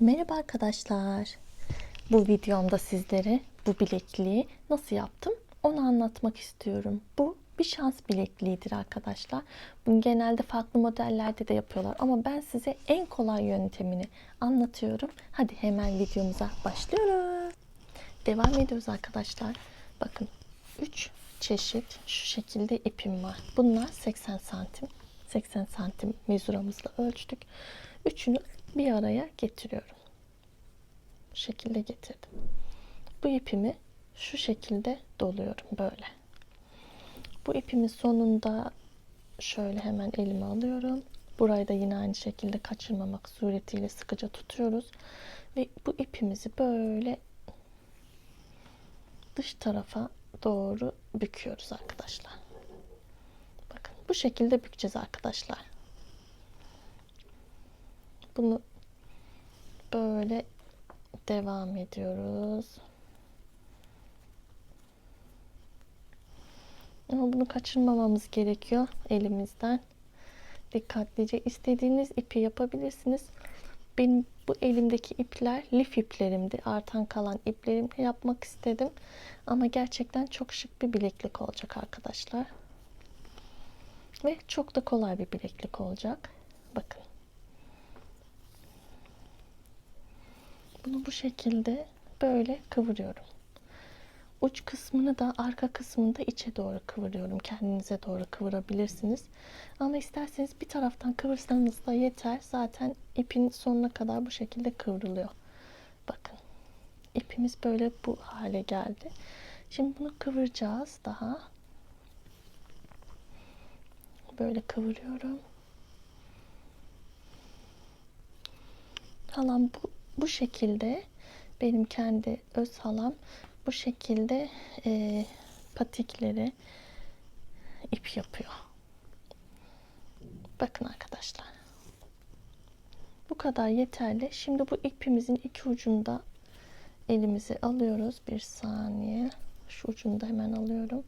Merhaba arkadaşlar. Bu videomda sizlere bu bilekliği nasıl yaptım onu anlatmak istiyorum. Bu bir şans bilekliğidir arkadaşlar. Bunu genelde farklı modellerde de yapıyorlar ama ben size en kolay yöntemini anlatıyorum. Hadi hemen videomuza başlıyoruz. Devam ediyoruz arkadaşlar. Bakın 3 çeşit şu şekilde ipim var. Bunlar 80 santim. 80 santim mezuramızla ölçtük. Üçünü bir araya getiriyorum. Bu şekilde getirdim. Bu ipimi şu şekilde doluyorum böyle. Bu ipimin sonunda şöyle hemen elime alıyorum. Burayı da yine aynı şekilde kaçırmamak suretiyle sıkıca tutuyoruz. Ve bu ipimizi böyle dış tarafa doğru büküyoruz arkadaşlar. Bakın bu şekilde bükeceğiz arkadaşlar. Bunu böyle devam ediyoruz. Ama bunu kaçırmamamız gerekiyor elimizden. Dikkatlice istediğiniz ipi yapabilirsiniz. Benim bu elimdeki ipler lif iplerimdi. Artan kalan iplerimle yapmak istedim. Ama gerçekten çok şık bir bileklik olacak arkadaşlar. Ve çok da kolay bir bileklik olacak. Bakın. Bunu bu şekilde böyle kıvırıyorum. Uç kısmını da arka kısmını da içe doğru kıvırıyorum. Kendinize doğru kıvırabilirsiniz. Ama isterseniz bir taraftan kıvırsanız da yeter. Zaten ipin sonuna kadar bu şekilde kıvrılıyor. Bakın. ipimiz böyle bu hale geldi. Şimdi bunu kıvıracağız daha. Böyle kıvırıyorum. Halam bu, bu şekilde benim kendi öz halam bu şekilde e, patikleri ip yapıyor. Bakın arkadaşlar. Bu kadar yeterli. Şimdi bu ipimizin iki ucunda elimizi alıyoruz. Bir saniye. Şu ucunu da hemen alıyorum.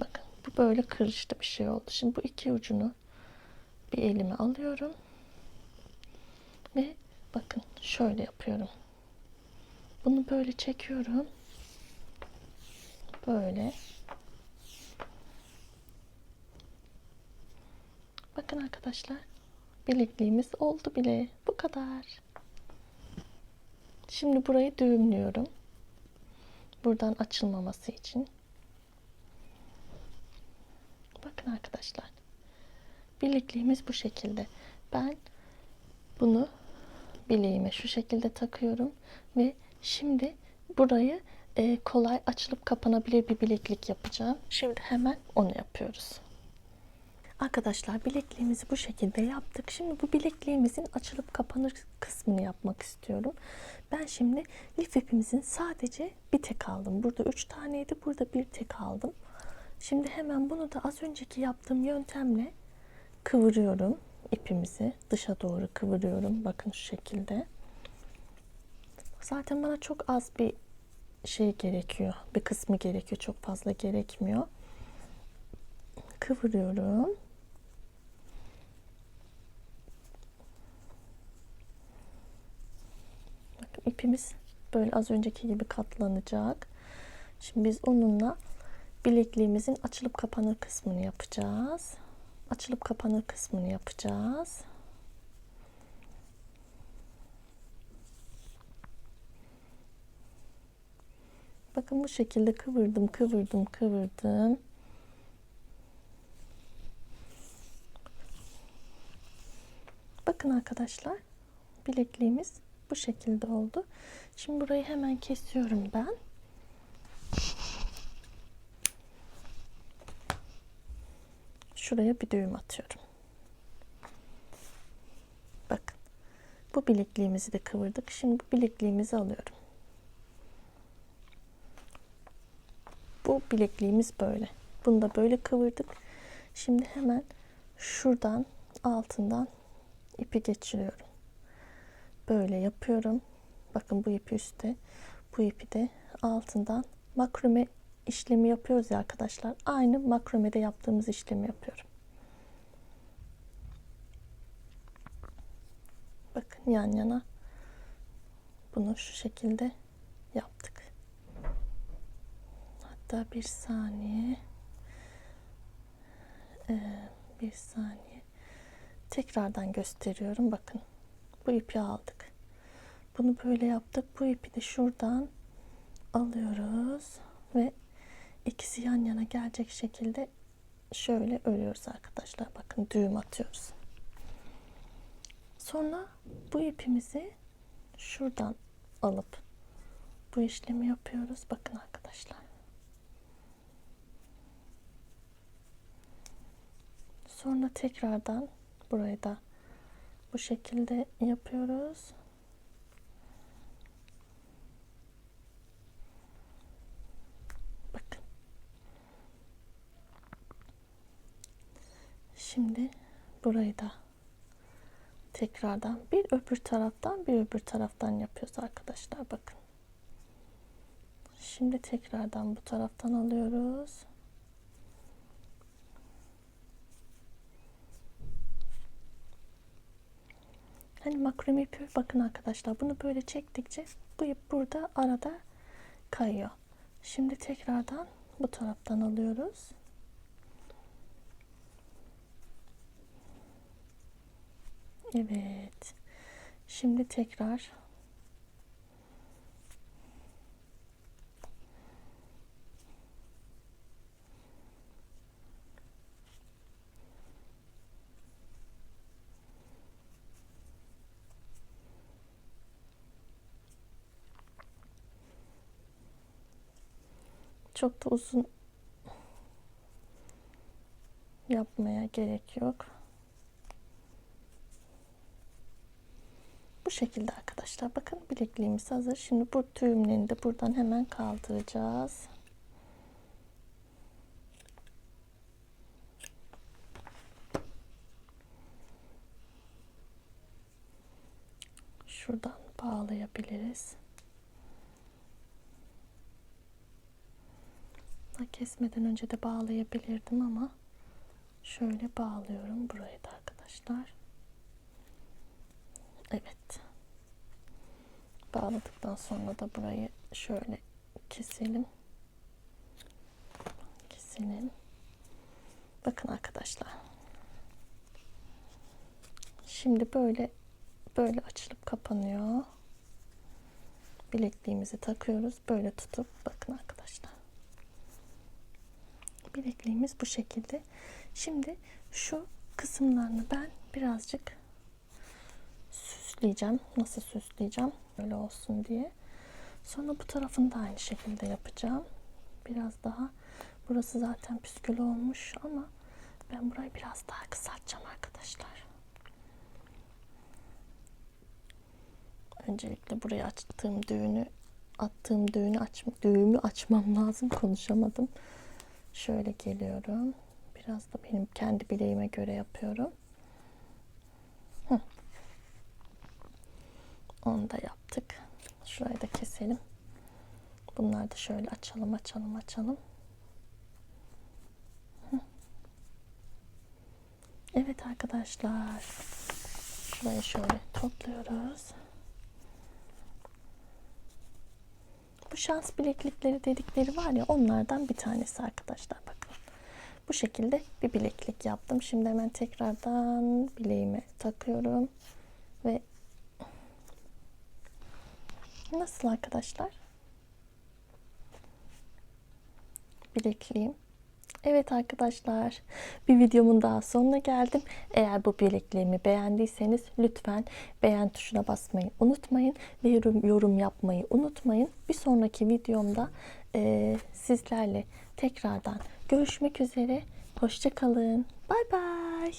Bakın bu böyle kırıştı bir şey oldu. Şimdi bu iki ucunu bir elime alıyorum. Ve bakın şöyle yapıyorum. Bunu böyle çekiyorum. Böyle. Bakın arkadaşlar. Bilekliğimiz oldu bile. Bu kadar. Şimdi burayı düğümlüyorum. Buradan açılmaması için. Bakın arkadaşlar. Bilekliğimiz bu şekilde. Ben bunu bileğime şu şekilde takıyorum ve Şimdi burayı e, kolay açılıp kapanabilir bir bileklik yapacağım. Şimdi hemen onu yapıyoruz. Arkadaşlar bilekliğimizi bu şekilde yaptık. Şimdi bu bilekliğimizin açılıp kapanır kısmını yapmak istiyorum. Ben şimdi lif ipimizin sadece bir tek aldım. Burada üç taneydi. Burada bir tek aldım. Şimdi hemen bunu da az önceki yaptığım yöntemle kıvırıyorum ipimizi. Dışa doğru kıvırıyorum. Bakın şu şekilde. Zaten bana çok az bir şey gerekiyor. Bir kısmı gerekiyor. Çok fazla gerekmiyor. Kıvırıyorum. Bakın ipimiz böyle az önceki gibi katlanacak. Şimdi biz onunla bilekliğimizin açılıp kapanır kısmını yapacağız. Açılıp kapanır kısmını yapacağız. Bakın bu şekilde kıvırdım, kıvırdım, kıvırdım. Bakın arkadaşlar, bilekliğimiz bu şekilde oldu. Şimdi burayı hemen kesiyorum ben. Şuraya bir düğüm atıyorum. Bakın. Bu bilekliğimizi de kıvırdık. Şimdi bu bilekliğimizi alıyorum. Bu bilekliğimiz böyle. Bunu da böyle kıvırdık. Şimdi hemen şuradan altından ipi geçiriyorum. Böyle yapıyorum. Bakın bu ipi üstte. Bu ipi de altından makrome işlemi yapıyoruz ya arkadaşlar. Aynı makromede yaptığımız işlemi yapıyorum. Bakın yan yana Bunu şu şekilde yaptık. Hatta bir saniye. Ee, bir saniye. Tekrardan gösteriyorum. Bakın. Bu ipi aldık. Bunu böyle yaptık. Bu ipi de şuradan alıyoruz ve ikisi yan yana gelecek şekilde şöyle örüyoruz arkadaşlar. Bakın düğüm atıyoruz. Sonra bu ipimizi şuradan alıp bu işlemi yapıyoruz. Bakın arkadaşlar. Sonra tekrardan burayı da bu şekilde yapıyoruz. Bakın. Şimdi burayı da tekrardan bir öbür taraftan bir öbür taraftan yapıyoruz arkadaşlar bakın. Şimdi tekrardan bu taraftan alıyoruz. Hani makrame ipi bakın arkadaşlar bunu böyle çektikçe bu ip burada arada kayıyor. Şimdi tekrardan bu taraftan alıyoruz. Evet. Şimdi tekrar çok da uzun yapmaya gerek yok. Bu şekilde arkadaşlar. Bakın bilekliğimiz hazır. Şimdi bu düğümlerini de buradan hemen kaldıracağız. Şuradan bağlayabiliriz. Kesmeden önce de bağlayabilirdim ama şöyle bağlıyorum burayı da arkadaşlar. Evet. Bağladıktan sonra da burayı şöyle keselim. Keselim. Bakın arkadaşlar. Şimdi böyle böyle açılıp kapanıyor. Bilekliğimizi takıyoruz. Böyle tutup bakın arkadaşlar. Bilekliğimiz bu şekilde. Şimdi şu kısımlarını ben birazcık süsleyeceğim. Nasıl süsleyeceğim? Böyle olsun diye. Sonra bu tarafını da aynı şekilde yapacağım. Biraz daha. Burası zaten püskül olmuş ama ben burayı biraz daha kısaltacağım arkadaşlar. Öncelikle buraya açtığım düğünü attığım düğünü aç, düğümü açmam lazım. Konuşamadım. Şöyle geliyorum. Biraz da benim kendi bileğime göre yapıyorum. Onu da yaptık. Şurayı da keselim. Bunları da şöyle açalım, açalım, açalım. Evet arkadaşlar. Şurayı şöyle topluyoruz. Bu şans bileklikleri dedikleri var ya onlardan bir tanesi arkadaşlar bakın. Bu şekilde bir bileklik yaptım. Şimdi hemen tekrardan bileğime takıyorum ve Nasıl arkadaşlar? Bilekliğim. Evet arkadaşlar bir videomun daha sonuna geldim. Eğer bu bilekliğimi beğendiyseniz lütfen beğen tuşuna basmayı unutmayın. Ve yorum, yorum yapmayı unutmayın. Bir sonraki videomda e, sizlerle tekrardan görüşmek üzere. Hoşçakalın. Bay bay.